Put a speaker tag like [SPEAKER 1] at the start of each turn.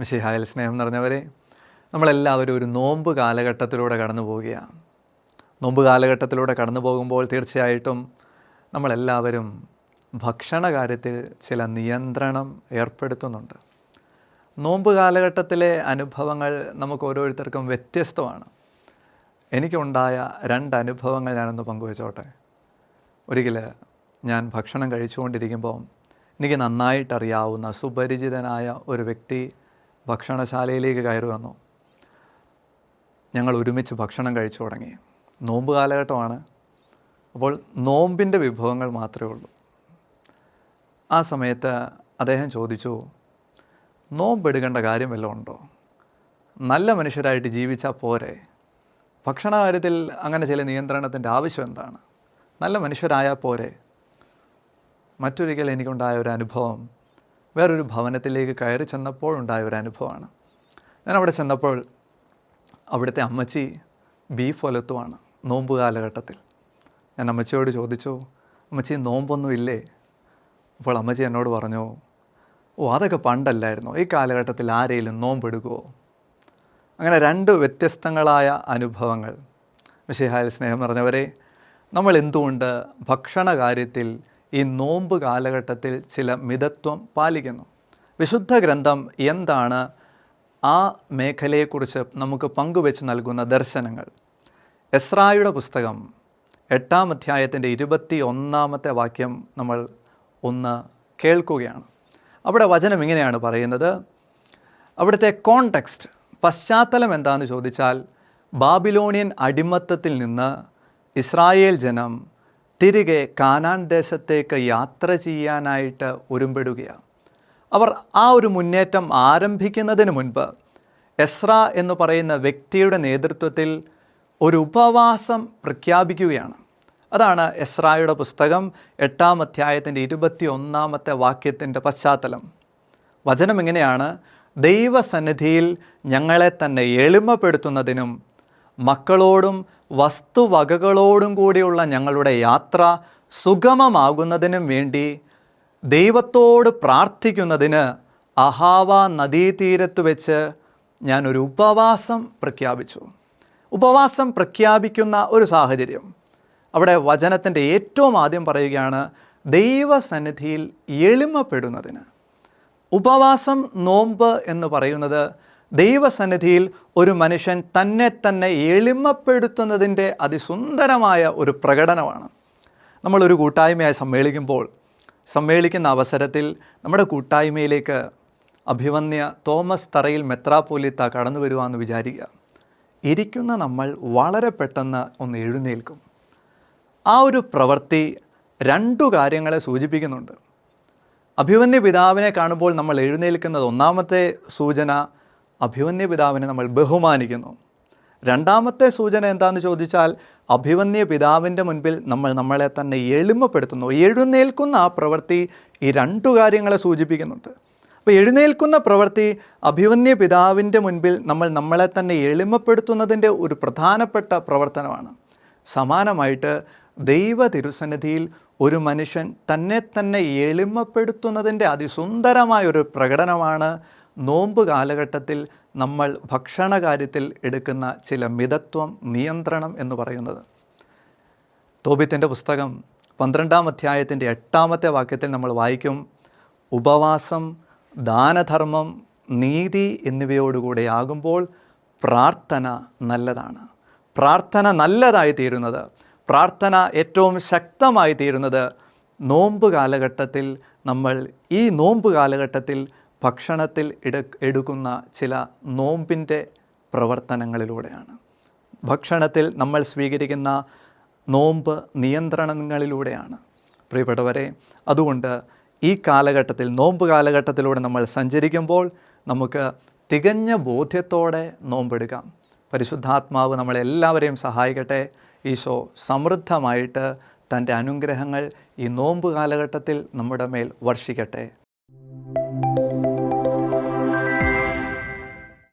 [SPEAKER 1] മിശിഹായിൽ സ്നേഹം നിറഞ്ഞവരെ നമ്മളെല്ലാവരും ഒരു നോമ്പ് കാലഘട്ടത്തിലൂടെ കടന്നു പോവുകയാണ്. നോമ്പ് കാലഘട്ടത്തിലൂടെ കടന്നു പോകുമ്പോൾ തീർച്ചയായിട്ടും നമ്മളെല്ലാവരും ഭക്ഷണ കാര്യത്തിൽ ചില നിയന്ത്രണം ഏർപ്പെടുത്തുന്നുണ്ട്. നോമ്പ് കാലഘട്ടത്തിലെ അനുഭവങ്ങൾ നമുക്ക് ഓരോരുത്തർക്കും വ്യത്യസ്തമാണ്. എനിക്കുണ്ടായ രണ്ട് അനുഭവങ്ങൾ ഞാനൊന്ന് പങ്കുവച്ചോട്ടെ. ഒരിക്കൽ ഞാൻ ഭക്ഷണം കഴിച്ചുകൊണ്ടിരിക്കുമ്പോൾ എനിക്ക് നന്നായിട്ടറിയാവുന്ന സുപരിചിതനായ ഒരു വ്യക്തി ഭക്ഷണശാലയിലേക്ക് കയറി വന്നു. ഞങ്ങൾ ഒരുമിച്ച് ഭക്ഷണം കഴിച്ചു തുടങ്ങി. നോമ്പ് കാലഘട്ടമാണ്. അപ്പോൾ നോമ്പിന്റെ വിഭവങ്ങൾ മാത്രമേ ഉള്ളൂ. ആ സമയത്ത് അദ്ദേഹം ചോദിച്ചു നോമ്പെടുക്കേണ്ട കാര്യം വല്ലതും ഉണ്ടോ? നല്ല മനുഷ്യരായിട്ട് ജീവിച്ചാൽ പോരെ. ഭക്ഷണ കാര്യത്തിൽ അങ്ങനെ ചില നിയന്ത്രണത്തിന്റെ ആവശ്യം എന്താണ്? നല്ല മനുഷ്യരായാൽ പോരെ. മറ്റൊരിക്കൽ എനിക്കുണ്ടായ ഒരു അനുഭവം വേറൊരു ഭവനത്തിലേക്ക് കയറി ചെന്നപ്പോൾ ഉണ്ടായ ഒരു അനുഭവമാണ്. ഞാൻ അവിടെ ചെന്നപ്പോൾ അവിടുത്തെ അമ്മച്ചി ബീഫ് ഒലത്തുമാണ് നോമ്പ് കാലഘട്ടത്തിൽ. ഞാൻ അമ്മച്ചിയോട് ചോദിച്ചു അമ്മച്ചി നോമ്പൊന്നും ഇല്ലേ? അപ്പോൾ അമ്മച്ചി എന്നോട് പറഞ്ഞു ഓ അതൊക്കെ പണ്ടല്ലായിരുന്നു? ഈ കാലഘട്ടത്തിൽ ആരെങ്കിലും നോമ്പെടുക്കുമോ അങ്ങനെ രണ്ട് വ്യത്യസ്തങ്ങളായ അനുഭവങ്ങൾ. വിശേഹായ സ്നേഹം നിറഞ്ഞവരെ നമ്മൾ എന്തുകൊണ്ട് ഭക്ഷണ കാര്യത്തിൽ ഈ നോമ്പ് കാലഘട്ടത്തിൽ ചില മിതത്വം പാലിക്കുന്നു. വിശുദ്ധ ഗ്രന്ഥം എന്താണ്? ആ മേഖലയെക്കുറിച്ച് നമുക്ക് പങ്കുവെച്ച് നൽകുന്ന ദർശനങ്ങൾ. എസ്രായുടെ പുസ്തകം എട്ടാം അധ്യായത്തിന്റെ ഇരുപത്തി ഒന്നാമത്തെ വാക്യം നമ്മൾ ഒന്ന് കേൾക്കുകയാണ്. അവിടെ വചനം ഇങ്ങനെയാണ് പറയുന്നത്. അവിടുത്തെ കോണ്ടെക്സ്റ്റ് പശ്ചാത്തലം എന്താണെന്ന് ചോദിച്ചാൽ ബാബിലോണിയൻ അടിമത്തത്തിൽ നിന്ന് ഇസ്രായേൽ ജനം തിരികെ കാനാൻ ദേശത്തേക്ക് യാത്ര ചെയ്യാനായിട്ട് ഒരുമ്പെടുകയാണ്. അവർ ആ ഒരു മുന്നേറ്റം ആരംഭിക്കുന്നതിന് മുൻപ് എസ്ര എന്ന് പറയുന്ന വ്യക്തിയുടെ നേതൃത്വത്തിൽ ഒരു ഉപവാസം പ്രഖ്യാപിക്കുകയാണ്. അതാണ് എസ്രായുടെ പുസ്തകം എട്ടാം അധ്യായത്തിന്റെ ഇരുപത്തി ഒന്നാമത്തെ വാക്യത്തിന്റെ പശ്ചാത്തലം. വചനം ഇങ്ങനെയാണ് ദൈവസന്നിധിയിൽ ഞങ്ങളെ തന്നെ എളിമപ്പെടുത്തുന്നതിനും മക്കളോടും വസ്തുവകകളോടും കൂടിയുള്ള ഞങ്ങളുടെ യാത്ര സുഗമമാകുന്നതിനും വേണ്ടി ദൈവത്തോട് പ്രാർത്ഥിക്കുന്നതിന് അഹാവ നദീതീരത്ത് വെച്ച് ഞാനൊരു ഉപവാസം പ്രഖ്യാപിച്ചു. ഉപവാസം പ്രഖ്യാപിക്കുന്ന ഒരു സാഹചര്യം. അവിടെ വചനത്തിന്റെ ഏറ്റവും ആദ്യം പറയുകയാണ് ദൈവസന്നിധിയിൽ എളിമപ്പെടുന്നതിന്. ഉപവാസം നോമ്പ് എന്ന് പറയുന്നത് ദൈവസന്നിധിയിൽ ഒരു മനുഷ്യൻ തന്നെ തന്നെ എളിമപ്പെടുത്തുന്നതിന്റെ അതിസുന്ദരമായ ഒരു പ്രകടനമാണ്. നമ്മളൊരു കൂട്ടായ്മയായി സമ്മേളിക്കുമ്പോൾ സമ്മേളിക്കുന്ന അവസരത്തിൽ നമ്മുടെ കൂട്ടായ്മയിലേക്ക് അഭിവന്യ തോമസ് തറയിൽ മെത്രാപോലിത്ത കടന്നു വരുവാന്ന് വിചാരിക്കുക. ഇരിക്കുന്ന നമ്മൾ വളരെ പെട്ടെന്ന് ഒന്ന് എഴുന്നേൽക്കും. ആ ഒരു പ്രവൃത്തി രണ്ടു കാര്യങ്ങളെ സൂചിപ്പിക്കുന്നുണ്ട്. അഭിവന്യ പിതാവിനെ കാണുമ്പോൾ നമ്മൾ എഴുന്നേൽക്കുന്നത് ഒന്നാമത്തെ സൂചന അഭിവന്യ പിതാവിനെ നമ്മൾ ബഹുമാനിക്കുന്നു. രണ്ടാമത്തെ സൂചന എന്താണെന്ന് ചോദിച്ചാൽ അഭിവന്യ പിതാവിന്റെ മുൻപിൽ നമ്മൾ നമ്മളെ തന്നെ എളിമപ്പെടുത്തുന്നു. എഴുന്നേൽക്കുന്ന ആ പ്രവൃത്തി ഈ രണ്ടു കാര്യങ്ങളെ സൂചിപ്പിക്കുന്നുണ്ട്. അപ്പോൾ എഴുന്നേൽക്കുന്ന പ്രവൃത്തി അഭിവന്യ പിതാവിന്റെ മുൻപിൽ നമ്മൾ നമ്മളെ തന്നെ എളിമപ്പെടുത്തുന്നതിന്റെ ഒരു പ്രധാനപ്പെട്ട പ്രവർത്തനമാണ്. സമാനമായിട്ട് ദൈവ തിരുസന്നിധിയിൽ ഒരു മനുഷ്യൻ തന്നെ തന്നെ എളിമപ്പെടുത്തുന്നതിന്റെ അതിസുന്ദരമായ ഒരു പ്രകടനമാണ് നോമ്പ് കാലഘട്ടത്തിൽ നമ്മൾ ഭക്ഷണ കാര്യത്തിൽ എടുക്കുന്ന ചില മിതത്വം നിയന്ത്രണം എന്ന് പറയുന്നത്. തോബിത്തിന്റെ പുസ്തകം പന്ത്രണ്ടാം അധ്യായത്തിന്റെ എട്ടാമത്തെ വാക്യത്തിൽ നമ്മൾ വായിക്കും ഉപവാസം ദാനധർമ്മം നീതി എന്നിവയോടുകൂടെ ആകുമ്പോൾ പ്രാർത്ഥന നല്ലതാണ്. പ്രാർത്ഥന നല്ലതായി തീരുന്നത് പ്രാർത്ഥന ഏറ്റവും ശക്തമായി തീരുന്നത് നോമ്പ് കാലഘട്ടത്തിൽ നമ്മൾ ഈ നോമ്പ് കാലഘട്ടത്തിൽ ഭക്ഷണത്തിൽ എടു എടുക്കുന്ന ചില നോമ്പിന്റെ പ്രവർത്തനങ്ങളിലൂടെയാണ്. ഭക്ഷണത്തിൽ നമ്മൾ സ്വീകരിക്കുന്ന നോമ്പ് നിയന്ത്രണങ്ങളിലൂടെയാണ്. പ്രിയപ്പെട്ടവരെ അതുകൊണ്ട് ഈ കാലഘട്ടത്തിൽ നോമ്പ് കാലഘട്ടത്തിലൂടെ നമ്മൾ സഞ്ചരിക്കുമ്പോൾ നമുക്ക് തികഞ്ഞ ബോധ്യത്തോടെ നോമ്പെടുക്കാം പരിശുദ്ധാത്മാവ് നമ്മളെല്ലാവരെയും സഹായിക്കട്ടെ. ഈശോ സമൃദ്ധമായിട്ട് തന്റെ അനുഗ്രഹങ്ങൾ ഈ നോമ്പ് കാലഘട്ടത്തിൽ നമ്മുടെ മേൽ വർഷിക്കട്ടെ.